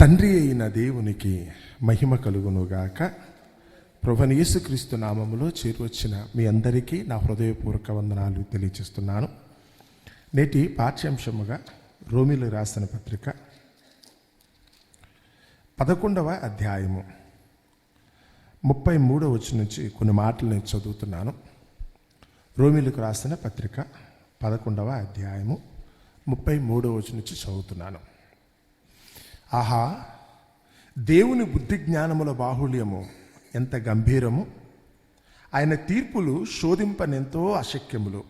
తండ్రి అయిన దేవునికి మహిమ కలుగునుగాక. ప్రభుని యేసుక్రీస్తు నామములో చేరువచ్చిన మీ అందరికీ నా హృదయపూర్వక వందనాలు తెలియజేస్తున్నాను. నేటి పాఠ్యాంశముగా రోమిలు రాసిన పత్రిక పదకొండవ అధ్యాయము ముప్పై మూడవ వచ్చి నుంచి కొన్ని మాటలు నేను చదువుతున్నాను. రోమిలకు రాసిన పత్రిక పదకొండవ అధ్యాయము ముప్పై మూడవ వచ్చి నుంచి చదువుతున్నాను. ఆహా దేవుని బుద్ధి జ్ఞానముల బాహుళ్యము ఎంత గంభీరము? ఆయన తీర్పులు శోధింపనెంతో అశక్యములు.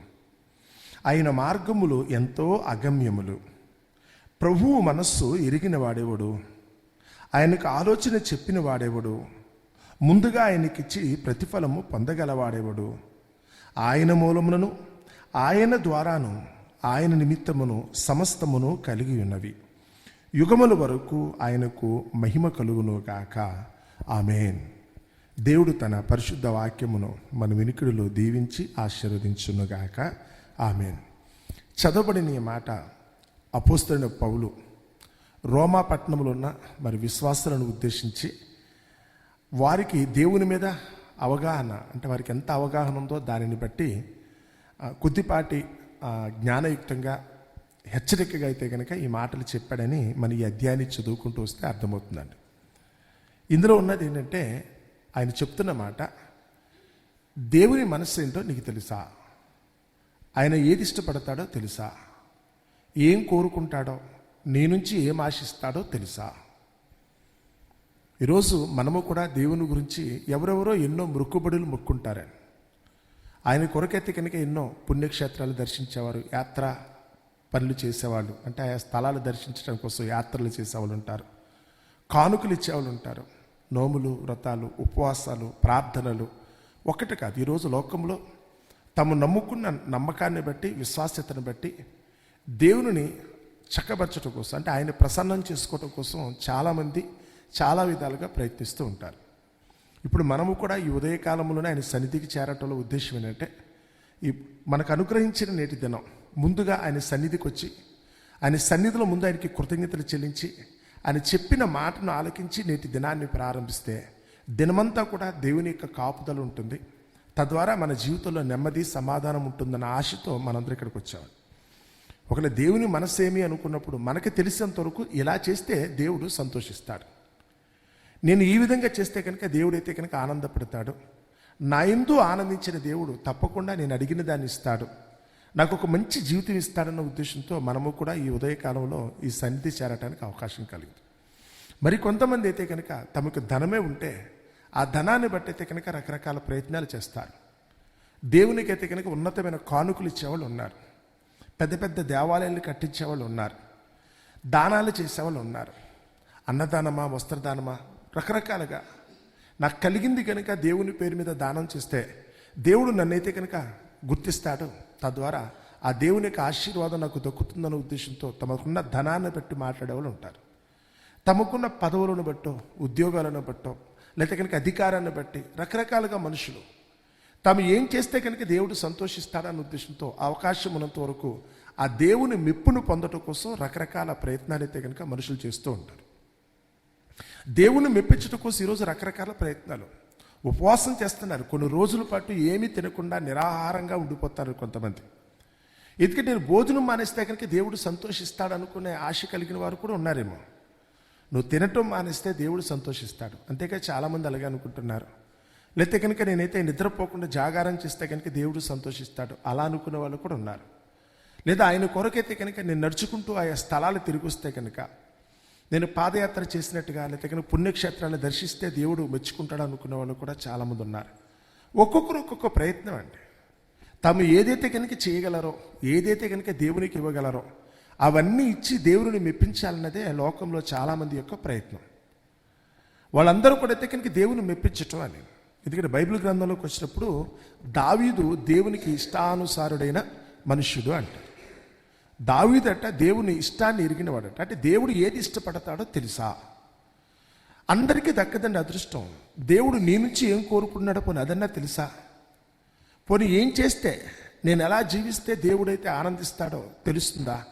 ఆయన మార్గములు ఎంతో అగమ్యములు. ప్రభువు మనస్సు ఎరిగిన వాడేవాడు? ఆయనకు ఆలోచన చెప్పిన వాడేవాడు? ముందుగా ఆయనకిచ్చి ప్రతిఫలము పొందగలవాడేవాడు? ఆయన మూలములను ఆయన ద్వారాను ఆయన నిమిత్తమును సమస్తమును కలిగి ఉన్నవి. యుగముల వరకు ఆయనకు మహిమ కలుగును గాక. ఆమెన్. దేవుడు తన పరిశుద్ధ వాక్యమును మన వినికిడిలో దీవించి ఆశీర్వదించునుగాక ఆమెన్. చదవబడిన ఈ మాట అపోస్తున్న పౌలు రోమాపట్నంలో ఉన్న మరి విశ్వాసులను ఉద్దేశించి వారికి దేవుని మీద అవగాహన అంటే వారికి ఎంత అవగాహన ఉందో దానిని బట్టి కొద్దిపాటి జ్ఞానయుక్తంగా హెచ్చరికగా అయితే కనుక ఈ మాటలు చెప్పాడని మన ఈ అధ్యాయాన్ని చదువుకుంటూ వస్తే అర్థమవుతుందండి. ఇందులో ఉన్నది ఏంటంటే ఆయన చెప్తున్న మాట దేవుని మనస్సు ఏంటో నీకు తెలుసా? ఆయన ఏది ఇష్టపడతాడో తెలుసా? ఏం కోరుకుంటాడో నీ నుంచి ఏం ఆశిస్తాడో తెలుసా? ఈరోజు మనము కూడా దేవుని గురించి ఎవరెవరో ఎన్నో మృక్కుబడులు మొక్కుంటారని. ఆయన కొరకైతే కనుక ఎన్నో పుణ్యక్షేత్రాలు దర్శించేవారు యాత్ర పనులు చేసేవాళ్ళు. అంటే ఆయా స్థలాలు దర్శించడం కోసం యాత్రలు చేసేవాళ్ళు ఉంటారు. కానుకలు ఇచ్చేవాళ్ళు ఉంటారు. నోములు వ్రతాలు ఉపవాసాలు ప్రార్థనలు. ఒకటి కాదు ఈరోజు లోకంలో తము నమ్ముకున్న నమ్మకాన్ని బట్టి విశ్వాస్యతను బట్టి దేవుని చక్కబరచడం కోసం అంటే ఆయన ప్రసన్నం చేసుకోవడం కోసం చాలామంది చాలా విధాలుగా ప్రయత్నిస్తూ ఉంటారు. ఇప్పుడు మనము కూడా ఈ ఉదయకాలంలోనే ఆయన సన్నిధికి చేరటంలో ఉద్దేశం ఏంటంటే ఈ మనకు అనుగ్రహించిన నేటి దినం ముందుగా ఆయన సన్నిధికి వచ్చి ఆయన సన్నిధిలో ముందు ఆయనకి కృతజ్ఞతలు చెల్లించి ఆయన చెప్పిన మాటను ఆలకించి నేటి దినాన్ని ప్రారంభిస్తే దినమంతా కూడా దేవుని యొక్క కాపుదలు ఉంటుంది. తద్వారా మన జీవితంలో నెమ్మది సమాధానం ఉంటుందన్న ఆశతో మనందరూ ఇక్కడికి వచ్చాము ఒకవేళ దేవుని మనస్సు ఏమి అనుకున్నప్పుడు మనకి తెలిసినంత వరకు ఇలా చేస్తే దేవుడు సంతోషిస్తాడు. నేను ఈ విధంగా చేస్తే కనుక దేవుడైతే కనుక ఆనందపడతాడు. నా ఎందు ఆనందించిన దేవుడు తప్పకుండా నేను అడిగిన దాన్ని ఇస్తాడు. నాకు ఒక మంచి జీవితం ఇస్తాడన్న ఉద్దేశంతో మనము కూడా ఈ ఉదయకాలంలో ఈ సన్నిధి చేరటానికి అవకాశం కలిగింది. మరి కొంతమంది అయితే కనుక తమకు ధనమే ఉంటే ఆ ధనాన్ని బట్టి అయితే కనుక రకరకాల ప్రయత్నాలు చేస్తారు. దేవునికి అయితే కనుక ఉన్నతమైన కానుకలు ఇచ్చేవాళ్ళు ఉన్నారు. పెద్ద పెద్ద దేవాలయాలు కట్టించేవాళ్ళు ఉన్నారు. దానాలు చేసేవాళ్ళు ఉన్నారు. అన్నదానమా వస్త్రదానమా రకరకాలుగా. నాకు కలిగింది కనుక దేవుని పేరు మీద దానం చేస్తే దేవుడు నన్నైతే కనుక గుర్తిస్తాడు. తద్వారా ఆ దేవుని యొక్క ఆశీర్వాదం నాకు దక్కుతుందన్న ఉద్దేశంతో తమకున్న ధనాన్ని బట్టి మాట్లాడేవాళ్ళు ఉంటారు. తమకున్న పదవులను బట్టో ఉద్యోగాలను బట్టో లేకపోతే కనుక అధికారాన్ని బట్టి రకరకాలుగా మనుషులు తాము ఏం చేస్తే కనుక దేవుడు సంతోషిస్తాడన్న ఉద్దేశంతో అవకాశం ఉన్నంత వరకు ఆ దేవుని మెప్పును పొందటం కోసం రకరకాల ప్రయత్నాలు అయితే కనుక మనుషులు చేస్తూ ఉంటారు. దేవుని మెప్పించడం కోసం ఈరోజు రకరకాల ప్రయత్నాలు. ఉపవాసం చేస్తున్నారు. కొన్ని రోజుల పాటు ఏమీ తినకుండా నిరాహారంగా ఉండిపోతారు కొంతమంది. ఎందుకంటే నేను భోజనం మానేస్తే కనుక దేవుడు సంతోషిస్తాడు అనుకునే ఆశ కలిగిన వారు కూడా ఉన్నారేమో. నువ్వు తినటం మానేస్తే దేవుడు సంతోషిస్తాడు. అంతేకాదు చాలామంది అలాగే అనుకుంటున్నారు. లేకపోతే కనుక నేనైతే నిద్రపోకుండా జాగారం చేస్తే కనుక దేవుడు సంతోషిస్తాడు. అలా అనుకునే వాళ్ళు కూడా ఉన్నారు. లేదా ఆయన కొరకైతే కనుక నేను నడుచుకుంటూ ఆయా స్థలాలు తిరిగి వస్తే కనుక నేను పాదయాత్ర చేసినట్టుగా లేకపోతే పుణ్యక్షేత్రాలు దర్శిస్తే దేవుడు మెచ్చుకుంటాడు అనుకునే వాళ్ళు కూడా చాలామంది ఉన్నారు. ఒక్కొక్కరు ఒక్కొక్క ప్రయత్నం అండి. తాము ఏదైతే కనుక చేయగలరో ఏదైతే కనుక దేవునికి ఇవ్వగలరో అవన్నీ ఇచ్చి దేవుని మెప్పించాలన్నదే లోకంలో చాలామంది యొక్క ప్రయత్నం. వాళ్ళందరూ కూడా అయితే కనుక దేవుని మెప్పించటం అని. ఎందుకంటే బైబిల్ గ్రంథంలోకి వచ్చినప్పుడు దావీదు దేవునికి ఇష్టానుసారుడైన మనుష్యుడు అంటారు దావీదట దేవుని ఇష్టాన్ని ఎరిగినవాడట. అంటే దేవుడు ఏది ఇష్టపడతాడో తెలుసా? అందరికీ దక్కదండి అదృష్టం. దేవుడు నీ నుంచి ఏం కోరుకున్నాడో పోనీ అదన్నా తెలుసా? పోనీ ఏం చేస్తే నేను ఎలా జీవిస్తే దేవుడైతే ఆనందిస్తాడో తెలుస్తుందా?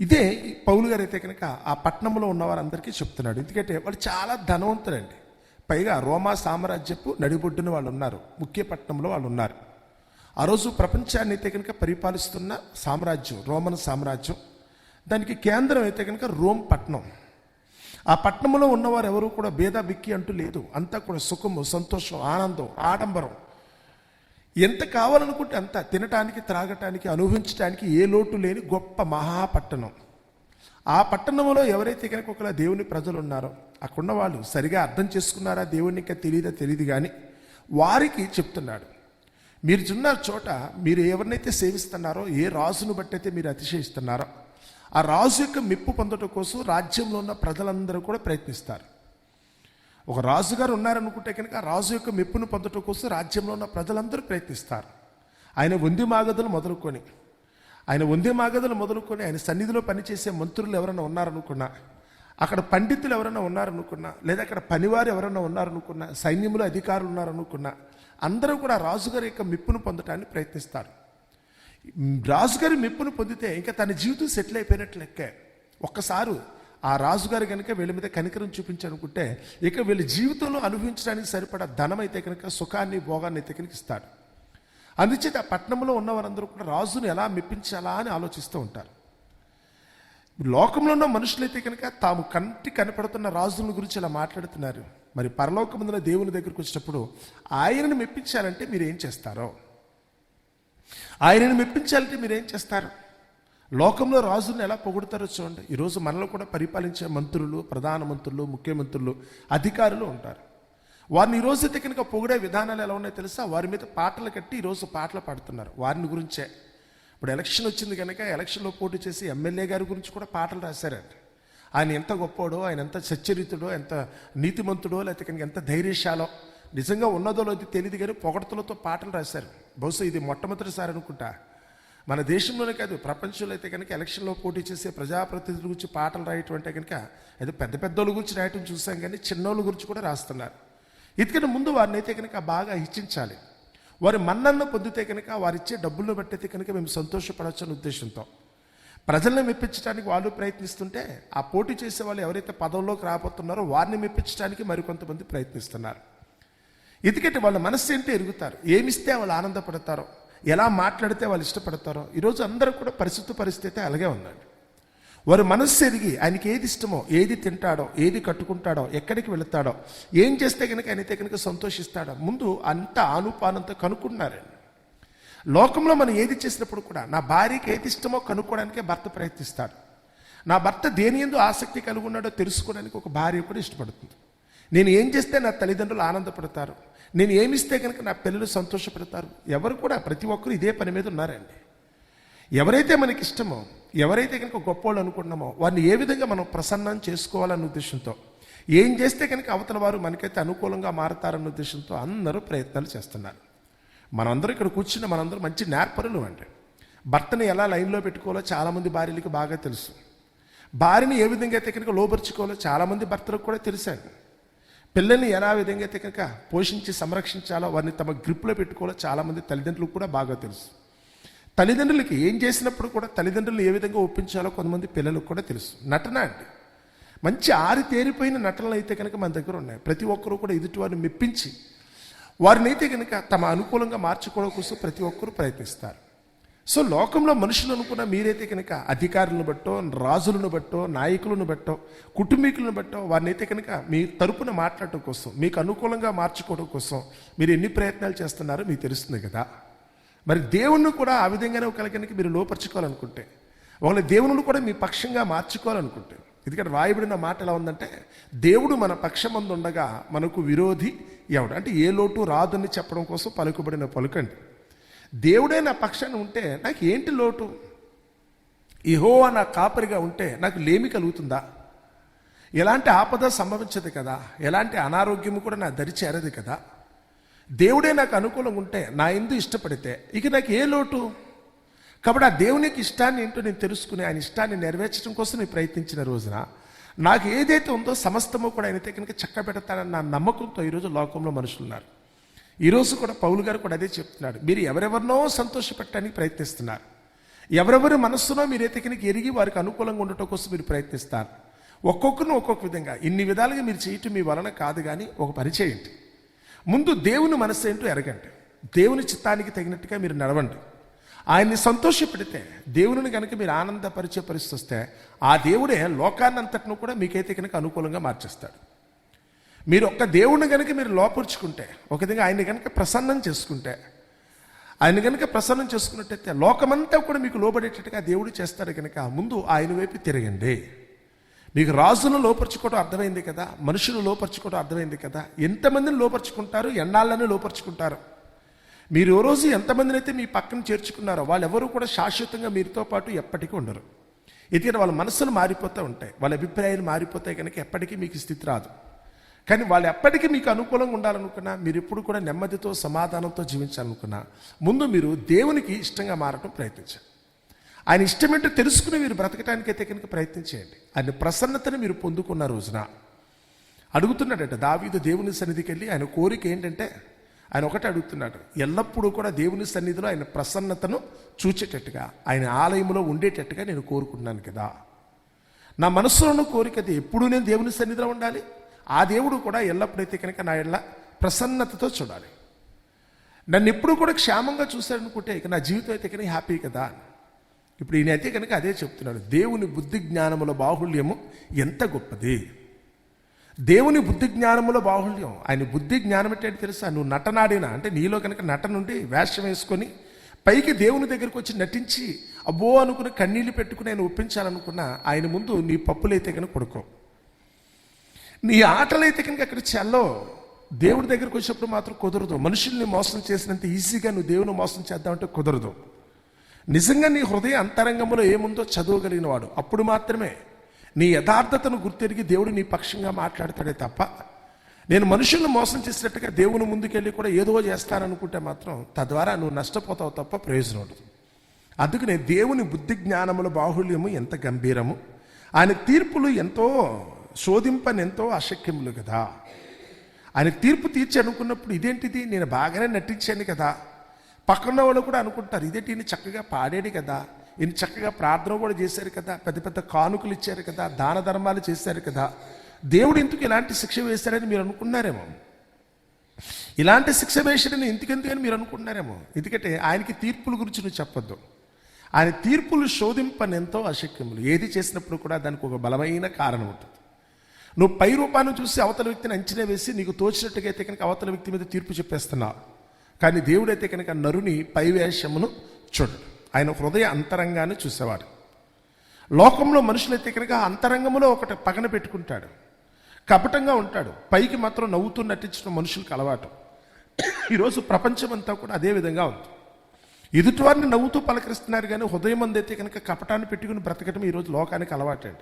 ఇదే ఈ పౌలు గారు అయితే కనుక ఆ పట్టణంలో ఉన్న వారందరికీ చెప్తున్నాడు. ఎందుకంటే వాళ్ళు చాలా ధనవంతులండి. పైగా రోమా సామ్రాజ్యపు నడిబొడ్డున వాళ్ళు ఉన్నారు ముఖ్య పట్టణంలో వాళ్ళు ఉన్నారు ఆ రోజు ప్రపంచాన్ని అయితే కనుక పరిపాలిస్తున్న సామ్రాజ్యం రోమన్ సామ్రాజ్యం దానికి కేంద్రం అయితే కనుక రోమ్ పట్టణం ఆ పట్టణంలో ఉన్నవారు ఎవరు కూడా భేద బిక్కి అంటూ లేదు. అంతా కూడా సుఖము సంతోషం ఆనందం ఆడంబరం. ఎంత కావాలనుకుంటే అంత తినటానికి త్రాగటానికి అనుభవించడానికి ఏ లోటు లేని గొప్ప మహాపట్టణం ఆ పట్టణంలో ఎవరైతే కనుక ఒకలా దేవుని ప్రజలు ఉన్నారో అక్కడున్న వాళ్ళు సరిగా అర్థం చేసుకున్నారా దేవుని ఇంకా తెలియదా తెలియదు కానీ వారికి చెప్తున్నాడు. మీరు చిన్న చోట మీరు ఎవరినైతే సేవిస్తున్నారో ఏ రాజును బట్టి అయితే మీరు అతిశయిస్తున్నారో ఆ రాజు యొక్క మెప్పు పొందడం కోసం రాజ్యంలో ఉన్న ప్రజలందరూ కూడా ప్రయత్నిస్తారు. ఒక రాజుగారు ఉన్నారనుకుంటే కనుక రాజు యొక్క మెప్పును పొందడం కోసం రాజ్యంలో ఉన్న ప్రజలందరూ ప్రయత్నిస్తారు. ఆయన వంది మాగదులు మొదలుకొని ఆయన వందే మాగదులు మొదలుకొని ఆయన సన్నిధిలో పనిచేసే మంత్రులు ఎవరైనా ఉన్నారనుకున్నా అక్కడ పండితులు ఎవరైనా ఉన్నారనుకున్నా లేదా అక్కడ పనివారు ఎవరైనా ఉన్నారనుకున్నా సైన్యంలో అధికారులు ఉన్నారనుకున్నా అందరూ కూడా రాజుగారి యొక్క మెప్పును పొందటానికి ప్రయత్నిస్తారు. రాజుగారి మెప్పును పొందితే ఇంకా తన జీవితం సెటిల్ అయిపోయినట్లు లెక్కే. ఒక్కసారి ఆ రాజుగారు కనుక వీళ్ళ మీద కనికరం చూపించాలనుకుంటే ఇక వీళ్ళ జీవితంలో అనుభవించడానికి సరిపడా ధనం అయితే కనుక సుఖాన్ని భోగాన్ని అయితే కనుక ఇస్తాడు. అందుచేత ఆ పట్టణంలో ఉన్నవారందరూ కూడా రాజును ఎలా మెప్పించాలా అని ఆలోచిస్తూ ఉంటారు. లోకంలో ఉన్న మనుషులైతే కనుక తాము కంటి కనపడుతున్న రాజుల గురించి ఇలా మాట్లాడుతున్నారు. మరి పరలోకముందున దేవుని దగ్గరికి వచ్చినప్పుడు ఆయనను మెప్పించాలంటే మీరు ఏం చేస్తారో? ఆయనను మెప్పించాలంటే మీరు ఏం చేస్తారు? లోకంలో రాజులను ఎలా పొగుడతారో చూడండి. ఈరోజు మనలో కూడా పరిపాలించే మంత్రులు ప్రధానమంత్రులు ముఖ్యమంత్రులు అధికారులు ఉంటారు. వారిని ఈరోజు అయితే కనుక పొగిడే విధానాలు ఎలా ఉన్నాయో తెలుసా? వారి మీద పాటలు కట్టి ఈరోజు పాటలు పాడుతున్నారు. వారిని గురించే. ఇప్పుడు ఎలక్షన్ వచ్చింది కనుక ఎలక్షన్లో పోటీ చేసి ఎమ్మెల్యే గారి గురించి కూడా పాటలు రాశారంట. ఆయన ఎంత గొప్పోడో ఆయన ఎంత సచ్చరితుడో ఎంత నీతిమంతుడో లేకపోతే కనుక ఎంత ధైర్యశాలో నిజంగా ఉన్నదో లేదో తెలియదు కానీ పొగడతలతో పాటలు రాశారు. బహుశా ఇది మొట్టమొదటిసారి అనుకుంటా. మన దేశంలోనే కాదు ప్రపంచంలో అయితే కనుక ఎలక్షన్లో పోటీ చేసే ప్రజాప్రతినిధుల గురించి పాటలు రాయటం అంటే కనుక ఏదో పెద్ద పెద్దోళ్ళ గురించి రాయటం చూసాం కానీ చిన్నోళ్ళ గురించి కూడా రాస్తున్నారు. ఎందుకంటే ముందు వారిని అయితే కనుక బాగా హెచ్చించాలి. వారి మన్నన్ను పొందితే కనుక వారిచ్చే డబ్బులను బట్టి అయితే కనుక మేము సంతోషపడవచ్చు అనే ఉద్దేశంతో. ప్రజల్ని మెప్పించడానికి వాళ్ళు ప్రయత్నిస్తుంటే ఆ పోటీ చేసే వాళ్ళు ఎవరైతే పదవుల్లోకి రాబోతున్నారో వారిని మెప్పించడానికి మరికొంతమంది ప్రయత్నిస్తున్నారు. ఎందుకంటే వాళ్ళ మనస్సు ఏంటో ఎరుగుతారు. ఏమిస్తే వాళ్ళు ఆనందపడతారో ఎలా మాట్లాడితే వాళ్ళు ఇష్టపడతారో ఈరోజు అందరూ కూడా పరిస్థితి పరిస్థితి అలాగే ఉందండి. వారి మనస్సు ఎరిగి ఆయనకి ఏది ఇష్టమో ఏది తింటాడో ఏది కట్టుకుంటాడో ఎక్కడికి వెళుతాడో ఏం చేస్తే కనుక ఆయనైతే కనుక సంతోషిస్తాడో ముందు అంత ఆనుపానంతో కనుక్కుంటున్నారండి లోకంలో మనం ఏది చేసినప్పుడు కూడా నా భార్యకి ఏది ఇష్టమో కనుక్కోవడానికే భర్త ప్రయత్నిస్తాడు. నా భర్త దేని ఎందు ఆసక్తి కలిగి ఉన్నాడో తెలుసుకోవడానికి ఒక భార్య కూడా ఇష్టపడుతుంది. నేను ఏం చేస్తే నా తల్లిదండ్రులు ఆనందపడతారు? నేను ఏమిస్తే కనుక నా పిల్లలు సంతోషపడతారు? ఎవరు కూడా ప్రతి ఒక్కరు ఇదే పని మీద ఉన్నారండి. ఎవరైతే మనకి ఇష్టమో ఎవరైతే కనుక గొప్పోళ్ళు అనుకుంటున్నామో వారిని ఏ విధంగా మనం ప్రసన్నం చేసుకోవాలన్న ఉద్దేశంతో ఏం చేస్తే కనుక అవతల వారు మనకైతే అనుకూలంగా మారతారన్న ఉద్దేశంతో అందరూ ప్రయత్నాలు చేస్తున్నారు. మనందరూ ఇక్కడ కూర్చున్న మనందరూ మంచి నేర్పరులు అంటే భర్తని ఎలా లైన్లో పెట్టుకోవాలో చాలామంది భార్యలకు బాగా తెలుసు. భార్యని ఏ విధంగా అయితే కనుక లోపరుచుకోవాలో చాలామంది భర్తలకు కూడా తెలిసాను పిల్లల్ని ఎలా విధంగా అయితే కనుక పోషించి సంరక్షించాలో వారిని తమ గ్రిప్లో పెట్టుకోవాలో చాలామంది తల్లిదండ్రులకు కూడా బాగా తెలుసు. తల్లిదండ్రులకి ఏం చేసినప్పుడు కూడా తల్లిదండ్రులు ఏ విధంగా ఒప్పించాలో కొంతమంది పిల్లలకు కూడా తెలుసు. నటన అండి. మంచి ఆరి తేరిపోయిన నటనలు అయితే కనుక మన దగ్గర ఉన్నాయి. ప్రతి ఒక్కరూ కూడా ఎదుటివారిని మెప్పించి వారినైతే కనుక తమ అనుకూలంగా మార్చుకోవడం కోసం ప్రతి ఒక్కరూ ప్రయత్నిస్తారు. సో లోకంలో మనుషులు అనుకున్న మీరైతే కనుక అధికారులను బట్టో రాజులను బట్టో నాయకులను బట్టో కుటుంబీకులను బట్టో వారిని అయితే కనుక మీ తరపున మాట్లాడటం కోసం మీకు అనుకూలంగా మార్చుకోవడం కోసం మీరు ఎన్ని ప్రయత్నాలు చేస్తున్నారో మీకు తెలుస్తుంది కదా. మరి దేవుణ్ణి కూడా ఆ విధంగానే ఒకవేళ కనుక మీరు లోపరుచుకోవాలనుకుంటే ఒకళ్ళ దేవుని కూడా మీ పక్షంగా మార్చుకోవాలనుకుంటే ఎందుకంటే రాయబడిన మాట ఎలా ఉందంటే దేవుడు మన పక్షమందు ఉండగా మనకు విరోధి ఎవడు? అంటే ఏ లోటు రాదని చెప్పడం కోసం పలుకుబడిన పలుకండి. దేవుడే నా పక్షాన్ని ఉంటే నాకు ఏంటి లోటు? ఇహో నా కాపరిగా ఉంటే నాకు లేమి కలుగుతుందా? ఎలాంటి ఆపద సంభవించదు కదా? ఎలాంటి అనారోగ్యము కూడా నా దరి చేరదు కదా? దేవుడే నాకు అనుకూలంగా ఉంటే నా ఎందు ఇష్టపడితే ఇక నాకు ఏ లోటు? కాబట్టి ఆ దేవునికి ఇష్టాన్ని ఏంటో నేను తెలుసుకుని ఆయన ఇష్టాన్ని నెరవేర్చడం కోసం నేను ప్రయత్నించిన రోజున నాకు ఏదైతే ఉందో సమస్తము కూడా ఆయనైతే కనుక చక్క పెడతానన్న నా నమ్మకంతో ఈరోజు లోకంలో మనుషులు ఉన్నారు ఈరోజు కూడా పౌలు గారు కూడా అదే చెప్తున్నాడు మీరు ఎవరెవరినో సంతోషపెట్టడానికి ప్రయత్నిస్తున్నారు. ఎవరెవరి మనస్సునో మీరైతే కనుక ఎరిగి వారికి అనుకూలంగా ఉండటం కోసం మీరు ప్రయత్నిస్తారు. ఒక్కొక్కరిని ఒక్కొక్క విధంగా. ఇన్ని విధాలుగా మీరు చేయటం మీ వలన కాదు కానీ ఒక పని చేయండి. ముందు దేవుని మనస్సు ఏంటో ఎరగండి. దేవుని చిత్తానికి తగినట్టుగా మీరు నడవండి. ఆయన్ని సంతోషపెడితే దేవుని కనుక మీరు ఆనందపరిచే పరిస్థితి వస్తే ఆ దేవుడే లోకాన్నంతటిను కూడా మీకైతే కనుక అనుకూలంగా మార్చేస్తాడు. మీరు ఒక్క దేవుడిని కనుక మీరు లోపరుచుకుంటే ఒక విధంగా ఆయన్ని కనుక ప్రసన్నం చేసుకుంటే ఆయన కనుక ప్రసన్నం చేసుకున్నట్టయితే లోకమంతా కూడా మీకు లోబడేటట్టుగా దేవుడు చేస్తాడు కనుక ముందు ఆయన వైపు తిరగండి. మీకు రాజును లోపరుచుకోవడం అర్థమైంది కదా మనుషులు లోపరుచుకోవడం అర్థమైంది కదా ఎంతమందిని లోపరుచుకుంటారు ఎన్నాళ్ళని లోపరుచుకుంటారు? మీరు ఓ రోజు ఎంతమందిని అయితే మీ పక్కన చేర్చుకున్నారో వాళ్ళెవరూ కూడా శాశ్వతంగా మీరుతో పాటు ఎప్పటికీ ఉండరు. ఎందుకంటే వాళ్ళ మనసులు మారిపోతూ ఉంటాయి. వాళ్ళ అభిప్రాయాలు మారిపోతాయి కనుక ఎప్పటికీ మీకు స్థితి రాదు. కానీ వాళ్ళు ఎప్పటికీ మీకు అనుకూలంగా ఉండాలనుకున్నా మీరు ఎప్పుడు కూడా నెమ్మదితో సమాధానంతో జీవించాలనుకున్నా ముందు మీరు దేవునికి ఇష్టంగా మారటం ప్రయత్నించండి. ఆయన ఇష్టమేంటో తెలుసుకుని మీరు బ్రతకటానికి అయితే కనుక ప్రయత్నం చేయండి. ఆయన ప్రసన్నతను మీరు పొందుకున్న రోజున అడుగుతున్నాడట దావీదు దేవుని సన్నిధికి వెళ్ళి ఆయన కోరిక ఏంటంటే ఆయన ఒకటి అడుగుతున్నాడు ఎల్లప్పుడూ కూడా దేవుని సన్నిధిలో ఆయన ప్రసన్నతను చూచేటట్టుగా ఆయన ఆలయంలో ఉండేటట్టుగా నేను కోరుకున్నాను కదా. నా మనస్సులోని కోరికది ఎప్పుడూ నేను దేవుని సన్నిధిలో ఉండాలి. ఆ దేవుడు కూడా ఎల్లప్పుడైతే కనుక నా ఎల్ల ప్రసన్నతతో చూడాలి. నన్ను ఎప్పుడు కూడా క్షేమంగా చూశాడనుకుంటే ఇక నా జీవితం అయితే కనుక హ్యాపీ కదా ఇప్పుడు ఈయన అయితే కనుక అదే చెప్తున్నాడు దేవుని బుద్ధి జ్ఞానముల బాహుళ్యము ఎంత గొప్పది? దేవుని బుద్ధి జ్ఞానంలో బాహుళ్యం. ఆయన బుద్ధి జ్ఞానం ఏంటంటే తెలుసా? నువ్వు నటనాడినా? అంటే నీలో కనుక నట నుండి వేషం వేసుకొని పైకి దేవుని దగ్గరికి వచ్చి నటించి అబ్బో అనుకుని కన్నీళ్ళు పెట్టుకుని ఆయన ఒప్పించాలనుకున్నా ఆయన ముందు నీ పప్పులైతే కనుక కొడుకో. నీ ఆటలైతే కనుక అక్కడ చెల్లో? దేవుడి దగ్గరికి వచ్చినప్పుడు మాత్రం కుదరదు. మనుషుల్ని మోసం చేసినంత ఈజీగా నువ్వు దేవుని మోసం చేద్దామంటే కుదరదు. నిజంగా నీ హృదయ అంతరంగంలో ఏముందో చదవగలిగిన వాడు అప్పుడు మాత్రమే నీ యథార్థతను గుర్తెరిగి దేవుడు నీ పక్షంగా మాట్లాడతాడే తప్ప నేను మనుషులను మోసం చేసినట్టుగా దేవుని ముందుకెళ్ళి కూడా ఏదో చేస్తాననుకుంటే మాత్రం తద్వారా నువ్వు నష్టపోతావు తప్ప ప్రయోజనం ఉండదు. అందుకనే దేవుని బుద్ధి జ్ఞానముల బాహుళ్యము ఎంత గంభీరము ఆయన తీర్పులు ఎంతో శోధింపని ఎంతో అశక్యములు కదా. ఆయన తీర్పు తీర్చి అనుకున్నప్పుడు ఇదేంటిది? నేను బాగానే నటించాను కదా. పక్కన వాళ్ళు కూడా అనుకుంటారు ఇదేంటి? చక్కగా పాడాడు కదా. ఈయన చక్కగా ప్రార్థన కూడా చేశారు కదా పెద్ద పెద్ద కానుకలు ఇచ్చారు కదా దాన ధర్మాలు చేశారు కదా. దేవుడు ఇందుకు ఇలాంటి శిక్ష వేశారని మీరు అనుకున్నారేమో? ఇలాంటి శిక్ష వేశారని ఇంతకెందుకు అని మీరు అనుకున్నారేమో? ఎందుకంటే ఆయనకి తీర్పుల గురించి నువ్వు చెప్పొద్దు. ఆయన తీర్పులు శోధింపని ఎంతో అశక్యములు. ఏది చేసినప్పుడు కూడా దానికి ఒక బలమైన కారణం ఉంటుంది. నువ్వు పై రూపాన్ని చూసి అవతల వ్యక్తిని అంచనా వేసి నీకు తోచినట్టుగా అయితే కనుక అవతల వ్యక్తి మీద తీర్పు చెప్పేస్తున్నావు. కానీ దేవుడైతే కనుక నరుని పై వేషమును చూడు ఆయన హృదయ అంతరంగాన్ని చూసేవాడు. లోకంలో మనుషులైతే కనుక అంతరంగంలో ఒకటి పగన పెట్టుకుంటాడు. కపటంగా ఉంటాడు. పైకి మాత్రం నవ్వుతూ నటించడం మనుషులకు అలవాటు. ఈరోజు ప్రపంచం అంతా కూడా అదే విధంగా ఉంది. ఎదుటివారిని నవ్వుతూ పలకరిస్తున్నారు కానీ హృదయం అందైతే కనుక కపటాన్ని పెట్టుకుని బ్రతకటం ఈరోజు లోకానికి అలవాటండి.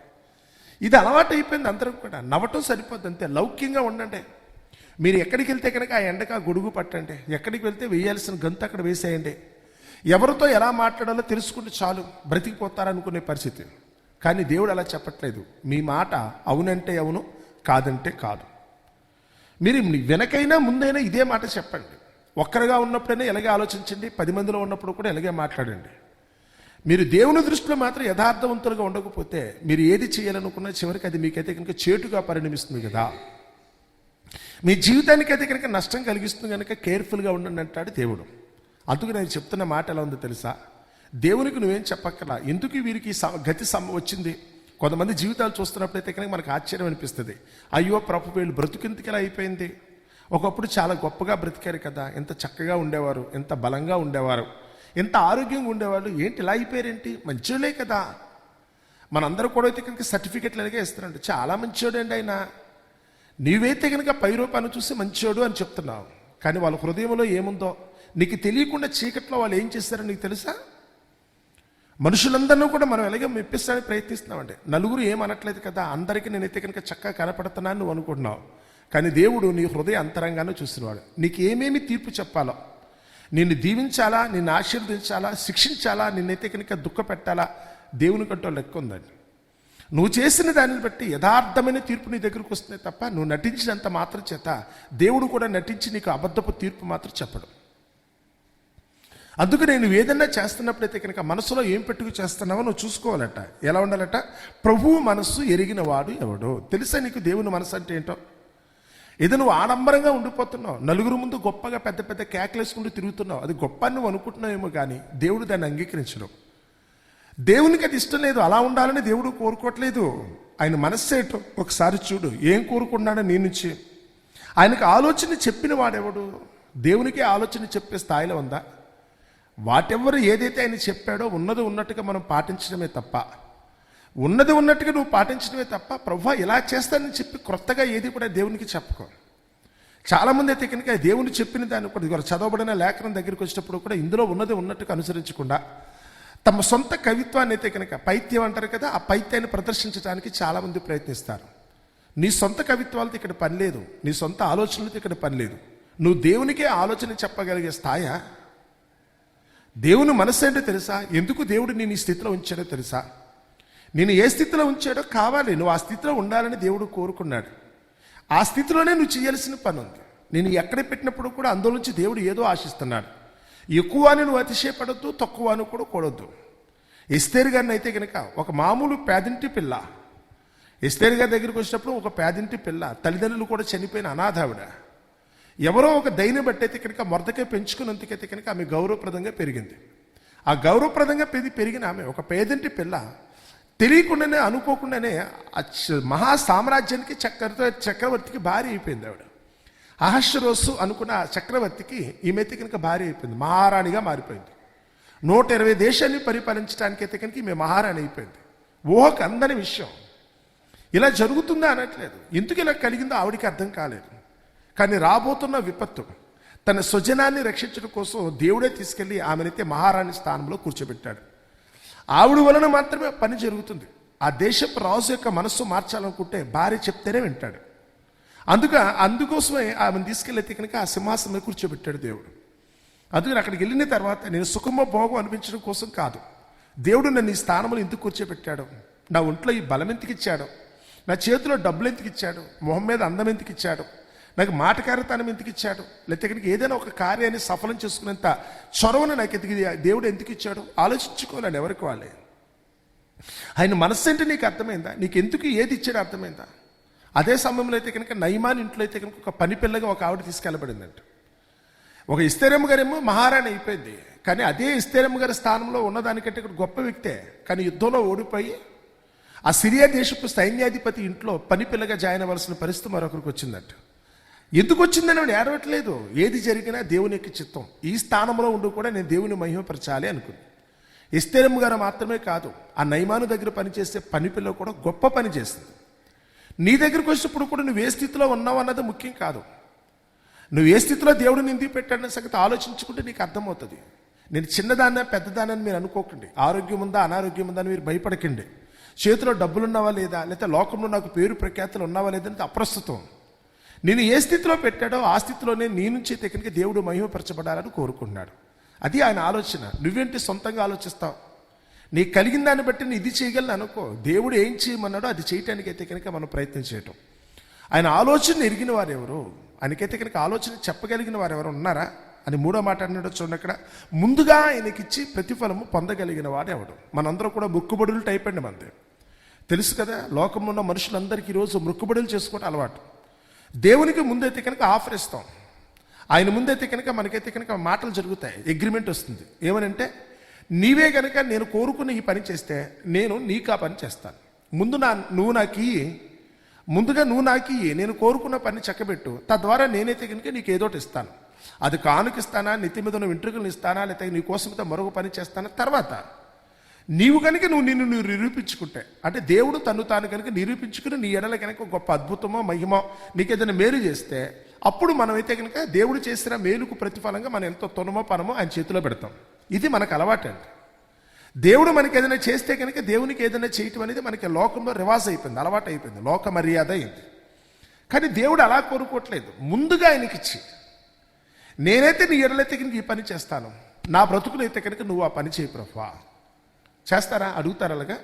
ఇది అలవాటు అయిపోయింది అందరం కూడా. నవ్వటం సరిపోద్ది అంతే. లౌక్యంగా ఉండండి. మీరు ఎక్కడికి వెళ్తే కనుక ఆ ఎండక గొడుగు పట్టండి. ఎక్కడికి వెళ్తే వేయాల్సిన గంతు అక్కడ వేసేయండి. ఎవరితో ఎలా మాట్లాడాలో తెలుసుకుంటే చాలు బ్రతికిపోతారనుకునే పరిస్థితి. కానీ దేవుడు అలా చెప్పట్లేదు. మీ మాట అవునంటే అవును కాదంటే కాదు. మీరు వెనకైనా ముందైనా ఇదే మాట చెప్పండి. ఒక్కరిగా ఉన్నప్పుడైనా ఎలాగే ఆలోచించండి పది మందిలో ఉన్నప్పుడు కూడా ఎలాగే మాట్లాడండి. మీరు దేవుని దృష్టిలో మాత్రం యథార్థవంతులుగా ఉండకపోతే మీరు ఏది చేయాలనుకున్నా చివరికి అది మీకైతే కనుక చేటుగా పరిణమిస్తుంది కదా. మీ జీవితానికైతే కనుక నష్టం కలిగిస్తుంది కనుక కేర్ఫుల్గా ఉండండి అంటాడు దేవుడు. అందుకు నేను చెప్తున్న మాట ఎలా ఉందో తెలుసా? దేవునికి నువ్వేం చెప్పక్కలా ఎందుకు వీరికి స- గతి సమ వచ్చింది? కొంతమంది జీవితాలు చూస్తున్నప్పుడైతే కనుక మనకు ఆశ్చర్యం అనిపిస్తుంది. అయ్యో ప్రభు వీళ్ళు బ్రతుకెందుకు ఇలా అయిపోయింది? ఒకప్పుడు చాలా గొప్పగా బ్రతికారు కదా. ఎంత చక్కగా ఉండేవారు ఎంత బలంగా ఉండేవారు ఎంత ఆరోగ్యంగా ఉండేవాళ్ళు. ఏంటి ఇలా అయిపోయారేంటి? మంచోళ్ళే కదా. మనందరూ కూడా అయితే కనుక సర్టిఫికెట్లు అలాగే ఇస్తున్నాడు చాలా మంచోడు అండి ఆయన. నీవైతే కనుక పై రూపాన్ని చూసి మంచోడు అని చెప్తున్నావు. కానీ వాళ్ళ హృదయంలో ఏముందో? నీకు తెలియకుండా చీకట్లో వాళ్ళు ఏం చేస్తారో నీకు తెలుసా? మనుషులందరినీ కూడా మనం ఎలాగో మెప్పిస్తానికి ప్రయత్నిస్తున్నామండి. నలుగురు ఏమనట్లేదు కదా? అందరికీ నేనైతే కనుక చక్కగా కనపడుతున్నాను నువ్వు అనుకుంటున్నావు. కానీ దేవుడు నీ హృదయ అంతరంగానే చూస్తున్నవాడు నీకు ఏమేమి తీర్పు చెప్పాలో? నిన్ను దీవించాలా? నిన్ను ఆశీర్వదించాలా? శిక్షించాలా? నిన్నైతే కనుక దుఃఖ పెట్టాలా? దేవుని కంటూ లెక్క ఉందండి. నువ్వు చేసిన దానిని బట్టి యథార్థమైన తీర్పు నీ దగ్గరకు వస్తుంది తప్ప నువ్వు నటించినంత మాత్రం చేత దేవుడు కూడా నటించి నీకు అబద్ధపు తీర్పు మాత్రం చెప్పడం. అందుకు నేను ఏదన్నా చేస్తున్నప్పుడైతే కనుక మనసులో ఏం పెట్టుకు చేస్తున్నావో నువ్వు చూసుకోవాలట. ఎలా ఉండాలట? ప్రభువు మనస్సు ఎరిగిన వాడు ఎవడు. తెలుసా నీకు దేవుని మనసు అంటే ఏంటో? ఏదో నువ్వు ఆడంబరంగా ఉండిపోతున్నావు. నలుగురు ముందు గొప్పగా పెద్ద పెద్ద కేకలేసుకుంటూ తిరుగుతున్నావు. అది గొప్ప నువ్వు అనుకుంటున్నావేమో కానీ దేవుడు దాన్ని అంగీకరించడం. దేవునికి అది ఇష్టం లేదు. అలా ఉండాలని దేవుడు కోరుకోవట్లేదు. ఆయన మనస్సేటో ఒకసారి చూడు. ఏం కోరుకున్నాడో నీ నుంచి. ఆయనకు ఆలోచన చెప్పిన వాడెవడు? దేవునికి ఆలోచన చెప్పే స్థాయిలో ఉందా? వాటెవరు ఏదైతే ఆయన చెప్పాడో ఉన్నది ఉన్నట్టుగా మనం పాటించడమే తప్ప ఉన్నది ఉన్నట్టుగా నువ్వు పాటించడమే తప్ప ప్రభు ఇలా చేస్తానని చెప్పి క్రొత్తగా ఏది కూడా దేవునికి చెప్పుకో చాలామంది అయితే కనుక దేవుని చెప్పిన దాన్ని కూడా చదవబడిన లేఖనం దగ్గరికి వచ్చినప్పుడు కూడా ఇందులో ఉన్నది ఉన్నట్టుగా అనుసరించకుండా తమ సొంత కవిత్వాన్ని అయితే కనుక పైత్యం అంటారు కదా ఆ పైత్యాన్ని ప్రదర్శించడానికి చాలామంది ప్రయత్నిస్తారు. నీ సొంత కవిత్వాలతో ఇక్కడ పని లేదు నీ సొంత ఆలోచనలతో ఇక్కడ పని లేదు. నువ్వు దేవునికే ఆలోచన చెప్పగలిగే స్థాయా? దేవుని మనసు ఏంటో తెలుసా? ఎందుకు దేవుడు నేను ఈ స్థితిలో ఉంచాడో తెలుసా? నేను ఏ స్థితిలో ఉంచాడో కావాలి. నువ్వు ఆ స్థితిలో ఉండాలని దేవుడు కోరుకున్నాడు. ఆ స్థితిలోనే నువ్వు చేయాల్సిన పని ఉంది. నేను ఎక్కడ పెట్టినప్పుడు కూడా అందులోంచి దేవుడు ఏదో ఆశిస్తున్నాడు. ఎక్కువ అని నువ్వు అతిశయపడద్దు తక్కువ అని కూడా కూడొద్దు. ఎస్తేరు గారిని అయితే కనుక ఒక మామూలు పేదింటి పిల్ల ఎస్తేరు గారి దగ్గరికి వచ్చినప్పుడు ఒక పేదింటి పిల్ల తల్లిదండ్రులు కూడా చనిపోయిన అనాథావిడ ఎవరో ఒక దైని బట్టయితే కనుక మొరదకే పెంచుకున్నందుకైతే కనుక ఆమె గౌరవప్రదంగా పెరిగింది. ఆ గౌరవప్రదంగా పెరిగి పెరిగిన ఆమె ఒక పేదింటి పిల్ల తెలియకుండానే అనుకోకుండానే మహా సామ్రాజ్యానికి చక్ర చక్రవర్తికి భార్య అయిపోయింది ఆవిడ. అహశ్వరోసు అనుకున్న చక్రవర్తికి ఈమెతే కనుక భార్య అయిపోయింది మహారాణిగా మారిపోయింది. నూట ఇరవై దేశాన్ని పరిపాలించడానికి అయితే కనుక ఈమె మహారాణి అయిపోయింది. ఊహకు అందని విషయం. ఇలా జరుగుతుందా అనట్లేదు. ఎందుకు ఇలా కలిగిందో ఆవిడికి అర్థం కాలేదు. కానీ రాబోతున్న విపత్తు తన స్వజనాన్ని రక్షించడం కోసం దేవుడే తీసుకెళ్ళి ఆమెనైతే మహారాణి స్థానంలో కూర్చోబెట్టాడు. ఆవిడ వలన మాత్రమే పని జరుగుతుంది. ఆ దేశపు రాజు యొక్క మనస్సు మార్చాలనుకుంటే భార్య చెప్తేనే వింటాడు. అందుక అందుకోసమే ఆమెను తీసుకెళ్ళి కనుక ఆ సింహాసనం కూర్చోబెట్టాడు దేవుడు. అందుకని అక్కడికి వెళ్ళిన తర్వాత నేను సుఖమ భోగం అనిపించడం కోసం కాదు. దేవుడు నన్ను ఈ స్థానంలో ఎందుకు కూర్చోబెట్టాడు? నా ఒంట్లో ఈ బలం ఎందుకు ఇచ్చాడు నా చేతిలో డబ్బులు ఎందుకు ఇచ్చాడు మొహం మీద అందం ఎందుకు ఇచ్చాడు నాకు మాటకారితనం ఎందుకు ఇచ్చాడు? లేకపోతే ఇక్కడికి ఏదైనా ఒక కార్యాన్ని సఫలం చేసుకునేంత చొరవను నాకు ఎందుకు దేవుడు ఎందుకు ఇచ్చాడు? ఆలోచించుకోవాలని ఎవరికి వాళ్ళే. ఆయన మనస్సు అంటే నీకు అర్థమైందా? నీకు ఎందుకు ఏది ఇచ్చాడో అర్థమైందా? అదే సమయంలో అయితే కనుక నయమాన్ ఇంట్లో అయితే కనుక ఒక పని పిల్లగా ఒక ఆవిడ తీసుకెళ్ళబడిందంట. ఒక ఇస్తేరమ్మ గారేమో మహారాణి అయిపోయింది. కానీ అదే ఇస్తేరమ్మ గారి స్థానంలో ఉన్నదానికంటే ఇక్కడ గొప్ప వ్యక్తే. కానీ యుద్ధంలో ఓడిపోయి ఆ సిరియా దేశపు సైన్యాధిపతి ఇంట్లో పని పిల్లగా జాయిన్ అవ్వాల్సిన పరిస్థితి మరొకరికి వచ్చిందంట. ఎందుకు వచ్చిందని ఏడవట్లేదు. ఏది జరిగినా దేవుని యొక్క చిత్తం. ఈ స్థానంలో ఉండి కూడా నేను దేవుని మహిమపరచాలి అనుకుంది. ఇస్తేరమ్మ గారు మాత్రమే కాదు ఆ నైమాను దగ్గర పనిచేసే పని పిల్ల కూడా గొప్ప పని చేస్తుంది నీ దగ్గరికి వచ్చినప్పుడు కూడా నువ్వు ఏ స్థితిలో ఉన్నావు అన్నది ముఖ్యం కాదు. నువ్వు ఏ స్థితిలో దేవుడు నింది పెట్టాడన్న సంగతి ఆలోచించుకుంటే నీకు అర్థమవుతుంది. నేను చిన్నదాన్నా పెద్దదానని మీరు అనుకోకండి. ఆరోగ్యం ఉందా అనారోగ్యం ఉందా అని మీరు భయపడకండి. చేతిలో డబ్బులు ఉన్నావా లేదా లేకపోతే లోకంలో నాకు పేరు ప్రఖ్యాతులు ఉన్నావా లేదని అప్రస్తుతం. నేను ఏ స్థితిలో పెట్టాడో ఆ స్థితిలోనే నీ నుంచి తెకనికి దేవుడు మహిమపరచబడాలని కోరుకుంటున్నాడు. అది ఆయన ఆలోచన. నువ్వేంటి సొంతంగా ఆలోచిస్తావు? నీకు కలిగిన దాన్ని బట్టి నేను ఇది చేయగలను అనుకో. దేవుడు ఏం చేయమన్నాడో అది చేయటానికి అయితే కనుక మనం ప్రయత్నం చేయటం. ఆయన ఆలోచన ఎరిగిన వారెవరు? ఆయనకైతే కనుక ఆలోచన చెప్పగలిగిన వారు ఎవరు ఉన్నారా? అని మూడో మాట అన్నాడు చూడండి అక్కడ. ముందుగా ఆయనకిచ్చి ప్రతిఫలము పొందగలిగిన వాడు ఎవడు మనందరం కూడా మొక్కుబడులు టైప్ అండి మనది. తెలుసు కదా లోకంలో ఉన్న మనుషులందరికీ ఈరోజు మొక్కుబడులు చేసుకోవటం అలవాటు. దేవునికి ముందైతే కనుక ఆఫర్ ఇస్తాం. ఆయన ముందైతే కనుక మనకైతే కనుక మాటలు జరుగుతాయి అగ్రిమెంట్ వస్తుంది. ఏమనంటే నీవే కనుక నేను కోరుకున్న ఈ పని చేస్తే నేను నీకు ఆ పని చేస్తాను. ముందు నా నువ్వు నాకు ముందుగా నువ్వు నాకు నేను కోరుకున్న పని చక్కబెట్టు. తద్వారా నేనైతే కనుక నీకు ఏదోటి ఇస్తాను. అది కానుకిస్తానా నెత్తి మీద ఉన్న వెంట్రుకలు ఇస్తానా లేకపోతే నీ కోసమైతే మరొక పని చేస్తానా? తర్వాత నీవు కనుక నువ్వు నిన్ను నువ్వు నిరూపించుకుంటే అంటే దేవుడు తను తాను కనుక నిరూపించుకుని నీ ఎడల కనుక గొప్ప అద్భుతమో మహిమో నీకేదైనా మేలు చేస్తే అప్పుడు మనమైతే కనుక దేవుడు చేసిన మేలుకు ప్రతిఫలంగా మనం ఎంతో తొనమో పనమో ఆయన చేతిలో పెడతాం. ఇది మనకు అలవాటు అండి. దేవుడు మనకి ఏదైనా చేస్తే కనుక దేవునికి ఏదైనా చేయటం అనేది మనకి లోకంలో రివాజ్ అయిపోయింది అలవాటు అయిపోయింది లోక మర్యాద అయింది. కానీ దేవుడు అలా కోరుకోవట్లేదు. ముందుగా ఆయనకిచ్చి నేనైతే నీ ఎడలైతే కనుక ఈ పని చేస్తాను నా బ్రతుకునైతే కనుక నువ్వు ఆ పని చేయి ప్రభా. చేస్తారా? అడుగుతారా అలాగా?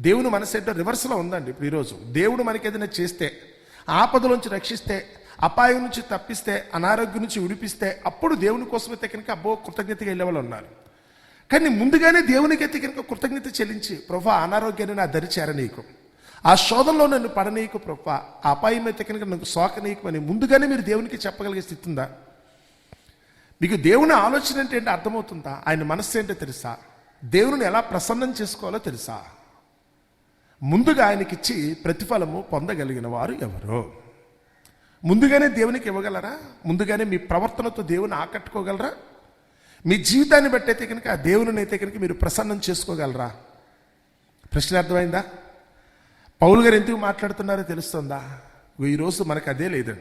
దేవుని మనసు ఏంటో రివర్స్లో ఉందండి ఇప్పుడు ఈరోజు. దేవుడు మనకి ఏదైనా చేస్తే ఆపదలోంచి రక్షిస్తే అపాయం నుంచి తప్పిస్తే అనారోగ్యం నుంచి విడిపిస్తే అప్పుడు దేవుని కోసమే కనుక అబ్బో కృతజ్ఞతగా వెళ్ళే వాళ్ళు ఉన్నారు. కానీ ముందుగానే దేవునికి అయితే కనుక కృతజ్ఞత చెల్లించి ప్రభా అనారోగ్యాన్ని నా దరి చేరనీయకు ఆ శోధనలో నన్ను పడనీయకు ప్రభా. ఆ అపాయం అయితే కనుక నాకు సోకనీయకు అని ముందుగానే మీరు దేవునికి చెప్పగలిగే స్థితి ఉందా? మీకు దేవుని ఆలోచన అంటే ఏంటో అర్థమవుతుందా? ఆయన మనస్సు ఏంటో తెలుసా? దేవుని ఎలా ప్రసన్నం చేసుకోవాలో తెలుసా? ముందుగా ఆయనకిచ్చి ప్రతిఫలము పొందగలిగిన వారు ఎవరు? ముందుగానే దేవునికి ఇవ్వగలరా? ముందుగానే మీ ప్రవర్తనతో దేవుని ఆకట్టుకోగలరా? మీ జీవితాన్ని బట్టి అయితే కనుక ఆ దేవుని అయితే కనుక మీరు ప్రసన్నం చేసుకోగలరా? ప్రశ్న అర్థమైందా పౌలు గారు ఎందుకు మాట్లాడుతున్నారో తెలుస్తుందా? ఈరోజు మనకు అదే లేదండి.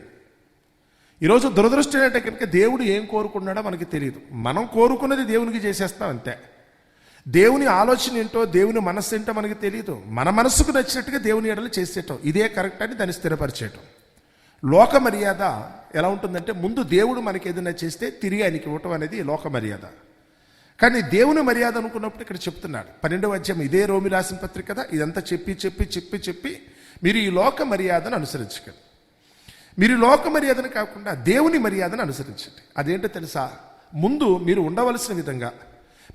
ఈరోజు దురదృష్టం ఏంటంటే కనుక దేవుడు ఏం కోరుకున్నాడో మనకి తెలియదు. మనం కోరుకున్నది దేవునికి చేసేస్తాం అంతే. దేవుని ఆలోచన ఏంటో దేవుని మనస్సు ఏంటో మనకి తెలియదు మన మనస్సుకు నచ్చినట్టుగా దేవుని ఎడలు చేసేయటం. ఇదే కరెక్ట్ అని దాన్ని స్థిరపరిచేయటం. లోక మర్యాద ఎలా ఉంటుందంటే ముందు దేవుడు మనకి ఏదైనా చేస్తే తిరిగి ఆయనకి ఇవ్వటం అనేది లోక మర్యాద కానీ దేవుని మర్యాద అనుకున్నప్పుడు ఇక్కడ చెప్తున్నాడు. పన్నెండవ అధ్యాయం ఇదే రోమి రాసిన పత్రిక కదా? ఇదంతా చెప్పి చెప్పి చెప్పి చెప్పి మీరు ఈ లోక మర్యాదను అనుసరించకండి. మీరు ఈ లోక మర్యాదను కాకుండా దేవుని మర్యాదను అనుసరించండి. అదేంటో తెలుసా? ముందు మీరు ఉండవలసిన విధంగా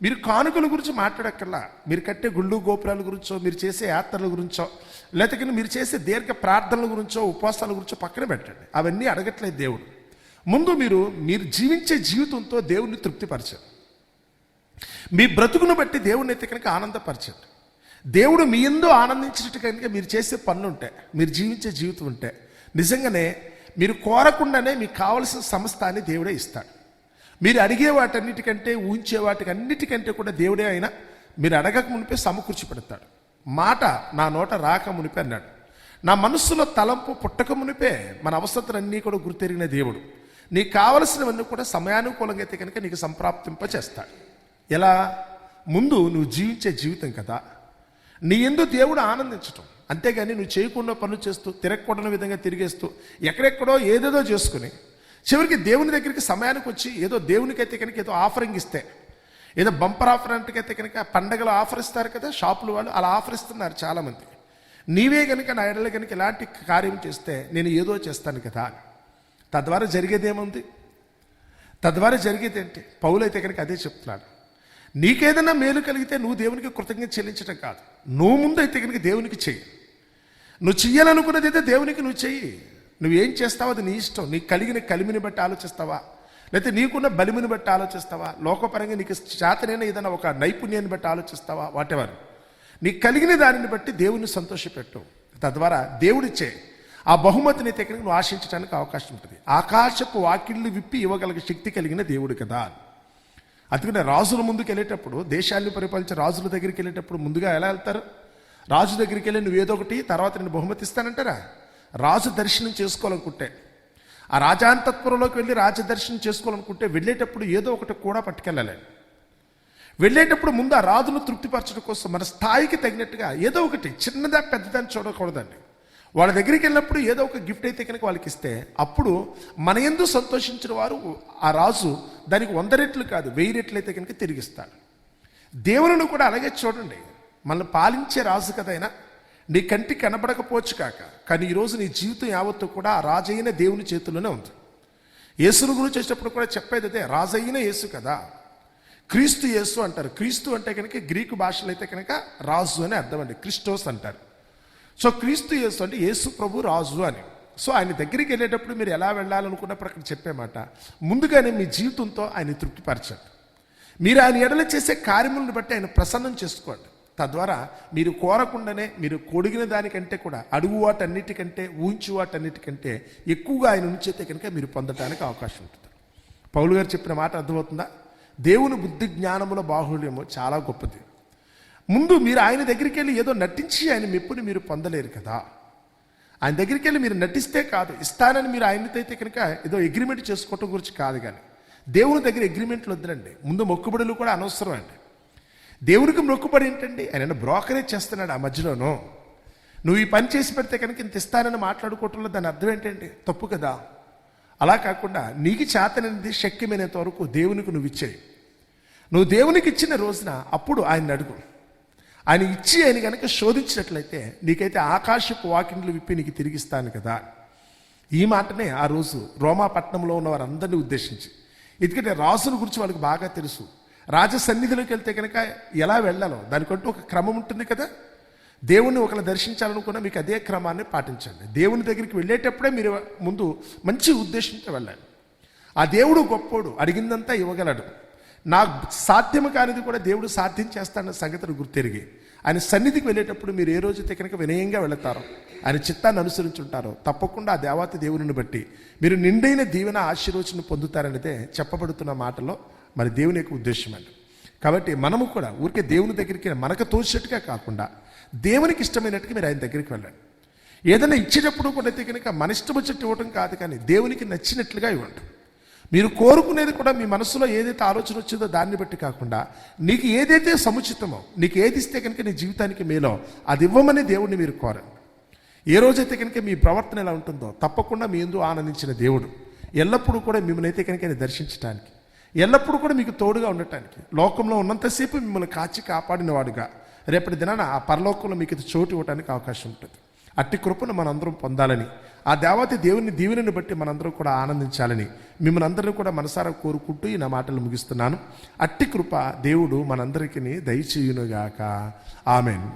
మీరు కానుకల గురించి మాట్లాడక్కర్లా. మీరు కట్టే గుళ్ళు గోపురాల గురించో మీరు చేసే యాత్రల గురించో లేకపోతే మీరు చేసే దీర్ఘ ప్రార్థనల గురించో ఉపవాసాల గురించో పక్కన పెట్టండి. అవన్నీ అడగట్లేదు దేవుడు. ముందు మీరు మీరు జీవించే జీవితంతో దేవుణ్ణి తృప్తిపరచండి. మీ బ్రతుకును బట్టి దేవుడిని అయితే కనుక ఆనందపరచండి. దేవుడు మీ ఎందు ఆనందించినట్టు కనుక మీరు చేసే పనులు ఉంటాయి మీరు జీవించే జీవితం ఉంటే నిజంగానే మీరు కోరకుండానే మీకు కావలసిన సమస్తాన్ని దేవుడే ఇస్తాడు. మీరు అడిగే వాటన్నిటికంటే ఊహించే వాటికి అన్నిటికంటే కూడా దేవుడే అయినా మీరు అడగక మునిపే సమకూర్చి పెడతాడు మాట నా నోట రాక మునిపే అన్నాడు. నా మనస్సులో తలంపు పుట్టక మునిపే మన అవసరతలన్నీ కూడా గుర్తెరిగిన దేవుడు. నీకు కావలసినవన్నీ కూడా సమయానుకూలంగా అయితే కనుక నీకు సంప్రాప్తింప చేస్తాడు ఎలా? ముందు నువ్వు జీవించే జీవితం కదా. నీ ఎందు దేవుడు ఆనందించటం. అంతేగాని నువ్వు చేయకుండా పనులు చేస్తూ తిరగకూడని విధంగా తిరిగేస్తూ ఎక్కడెక్కడో ఏదేదో చేసుకుని చివరికి దేవుని దగ్గరికి సమయానికి వచ్చి ఏదో దేవునికైతే కనుక ఏదో ఆఫరింగ్ ఇస్తే ఏదో బంపర్ ఆఫర్ అంటే కనుక పండగలు ఆఫర్ ఇస్తారు కదా షాపులు వాళ్ళు అలా ఆఫర్ ఇస్తున్నారు చాలామంది. నీవే కనుక నా ఎడల కనుక ఇలాంటి కార్యం చేస్తే నేను ఏదో చేస్తాను కదా తద్వారా తద్వారా జరిగేదేముంది తద్వారా జరిగేది ఏంటి? పౌలు అయితే కనుక అదే చెప్తున్నాడు. నీకేదైనా మేలు కలిగితే నువ్వు దేవునికి కృతజ్ఞత చెల్లించడం కాదు. నువ్వు ముందు అయితే కనుక దేవునికి చెయ్యి. నువ్వు చెయ్యాలనుకున్నది అయితే దేవునికి నువ్వు చెయ్యి. నువ్వేం చేస్తావో అది నీ ఇష్టం. నీకు కలిగిన కలిమిని బట్టి ఆలోచిస్తావా? లేకపోతే నీకున్న బలిమిని బట్టి ఆలోచిస్తావా? లోకపరంగా నీకు చేతనైనా ఏదైనా ఒక నైపుణ్యాన్ని బట్టి ఆలోచిస్తావా? వాటెవర్? నీకు కలిగిన దానిని బట్టి దేవుని సంతోషపెట్టు. తద్వారా దేవుడిచ్చే ఆ బహుమతిని అయితే నువ్వు ఆశించడానికి అవకాశం ఉంటుంది. ఆకాశపు వాకిళ్ళు విప్పి ఇవ్వగలిగే శక్తి కలిగిన దేవుడు కదా. అందుకనే రాజుల ముందుకు వెళ్ళేటప్పుడు దేశాన్ని పరిపాలించే రాజుల దగ్గరికి వెళ్ళేటప్పుడు ముందుగా ఎలా వెళ్తారు? రాజు దగ్గరికి వెళ్ళి నువ్వు ఏదో ఒకటి తర్వాత నేను బహుమతి ఇస్తానంటారా? రాజు దర్శనం చేసుకోవాలనుకుంటే ఆ రాజాంతత్పురంలోకి వెళ్ళి రాజదర్శనం చేసుకోవాలనుకుంటే వెళ్ళేటప్పుడు ఏదో ఒకటి కూడా పట్టుకెళ్ళాలి. వెళ్ళేటప్పుడు ముందు ఆ రాజును తృప్తిపరచడం కోసం మన స్థాయికి తగినట్టుగా ఏదో ఒకటి చిన్నదా పెద్దదని చూడకూడదండి. వాళ్ళ దగ్గరికి వెళ్ళినప్పుడు ఏదో ఒక గిఫ్ట్ అయితే కనుక వాళ్ళకి ఇస్తే అప్పుడు మన ఎందు సంతోషించిన వారు ఆ రాజు దానికి వంద రెట్లు కాదు వెయ్యి రెట్లు అయితే కనుక తిరిగిస్తాడు. దేవులను కూడా అలాగే చూడండి. మనల్ని పాలించే రాజు కదైనా నీ కంటి కనబడకపోవచ్చు కాక కానీ ఈరోజు నీ జీవితం యావత్తు కూడా ఆ రాజైన దేవుని చేతుల్లోనే ఉంది. యేసును గురించి వచ్చేటప్పుడు కూడా చెప్పేది అదే రాజైన యేసు కదా. క్రీస్తు యేసు అంటారు. క్రీస్తు అంటే కనుక గ్రీకు భాషలో అయితే కనుక రాజు అని అర్థం అండి. క్రిస్టోస్ అంటారు. సో క్రీస్తు యేసు అంటే యేసు ప్రభు రాజు అని. సో ఆయన దగ్గరికి వెళ్ళేటప్పుడు మీరు ఎలా వెళ్ళాలనుకున్నప్పుడు అక్కడ చెప్పేమాట. ముందుగానే మీ జీవితంతో ఆయన తృప్తిపరచండి. మీరు ఆయన ఎడల చేసే కార్యములను బట్టి ఆయన ప్రసన్నం చేసుకోండి. తద్వారా మీరు కోరకుండానే మీరు కొడిగిన దానికంటే కూడా అడుగు వాటన్నిటికంటే ఊంచు వాటన్నిటికంటే ఎక్కువగా ఆయన ఉంచితే కనుక మీరు పొందడానికి అవకాశం ఉంటుంది. పౌలు గారు చెప్పిన మాట అర్థమవుతుందా? దేవుని బుద్ధి జ్ఞానముల బాహుళ్యము చాలా గొప్పది. ముందు మీరు ఆయన దగ్గరికి వెళ్ళి ఏదో నటించి ఆయన మెప్పుని మీరు పొందలేరు కదా. ఆయన దగ్గరికి వెళ్ళి మీరు నటిస్తే కాదు ఇస్తానని మీరు ఆయనతో అయితే కనుక ఏదో అగ్రిమెంట్ చేసుకోవటం గురించి కాదు కానీ దేవుని దగ్గర అగ్రిమెంట్లు వద్దండి ముందు మొక్కుబడులు కూడా అనవసరం అండి. దేవునికి మొక్కుబడి ఏంటండి? ఆయన బ్రోకరేజ్ చేస్తున్నాడు ఆ మధ్యలోనూ. నువ్వు ఈ పని చేసి పెడితే కనుక ఇంత ఇస్తానని మాట్లాడుకోవటంలో దాని అర్థం ఏంటండి? తప్పు కదా. అలా కాకుండా నీకు చేతనది శక్యమైనంత వరకు దేవునికి నువ్వు ఇచ్చేయి. నువ్వు దేవునికి ఇచ్చిన రోజున అప్పుడు ఆయన అడుగు. ఆయన ఇచ్చి ఆయన కనుక శోధించినట్లయితే నీకైతే ఆకాశపు వాకింగ్లు విప్పి నీకు తిరిగిస్తాను కదా. ఈ మాటనే ఆ రోజు రోమాపట్నంలో ఉన్న వారందరినీ ఉద్దేశించి. ఎందుకంటే రాజుల గురించి వాళ్ళకి బాగా తెలుసు. రాజసన్నిధిలోకి వెళ్తే కనుక ఎలా వెళ్ళాలో దానికంటూ ఒక క్రమం ఉంటుంది కదా. దేవుణ్ణి ఒకరు దర్శించాలనుకున్న మీకు అదే క్రమాన్ని పాటించండి. దేవుని దగ్గరికి వెళ్ళేటప్పుడే మీరు ముందు మంచి ఉద్దేశంతో వెళ్ళాలి. ఆ దేవుడు గొప్పోడు అడిగిందంతా ఇవ్వగలడు. నాకు సాధ్యము కానిది కూడా దేవుడు సాధ్యం చేస్తాడన్న సంగతిని గుర్తెరిగి ఆయన సన్నిధికి వెళ్ళేటప్పుడు మీరు ఏ రోజైతే కనుక వినయంగా వెళతారో ఆయన చిత్తాన్ని అనుసరించుంటారో తప్పకుండా ఆ దేవాతి దేవుని బట్టి మీరు నిండైన దీవెన ఆశీర్వచనం పొందుతారనేదే చెప్పబడుతున్న మాటలో మరి దేవుని యొక్క ఉద్దేశం అండి కాబట్టి మనము కూడా ఊరికే దేవుని దగ్గరికి మనకు తోచినట్టుగా కాకుండా దేవునికి ఇష్టమైనట్టుగా మీరు ఆయన దగ్గరికి వెళ్ళండి. ఏదైనా ఇచ్చేటప్పుడు కూడా అయితే కనుక మన ఇష్టం వచ్చేట్టు ఇవ్వడం కాదు కానీ దేవునికి నచ్చినట్లుగా ఇవ్వండి. మీరు కోరుకునేది కూడా మీ మనసులో ఏదైతే ఆలోచన వచ్చిందో దాన్ని బట్టి కాకుండా నీకు ఏదైతే సముచితమో నీకు ఏది ఇస్తే కనుక నీ జీవితానికి మేలో అది ఇవ్వమని దేవుడిని మీరు కోరండి. ఏ రోజైతే కనుక మీ ప్రవర్తన ఎలా ఉంటుందో తప్పకుండా మీ ఎందు ఆనందించిన దేవుడు ఎల్లప్పుడూ కూడా మిమ్మల్ని అయితే కనుక దర్శించడానికి ఎల్లప్పుడూ కూడా మీకు తోడుగా ఉండటానికి. లోకంలో ఉన్నంతసేపు మిమ్మల్ని కాచి కాపాడిన వాడుగా రేపటి దినాన ఆ పరలోకంలో మీకు ఇది చోటు ఇవ్వడానికి అవకాశం ఉంటుంది. అట్టి కృపను మనందరం పొందాలని ఆ దేవత దేవుని దీవెనని బట్టి మనందరం కూడా ఆనందించాలని మిమ్మల్ని అందరినీ కూడా మనసారా కోరుకుంటూ ఈ నా మాటలు ముగిస్తున్నాను. అట్టి కృప దేవుడు మనందరికీ దయచేయునుగాక. ఆమెన్.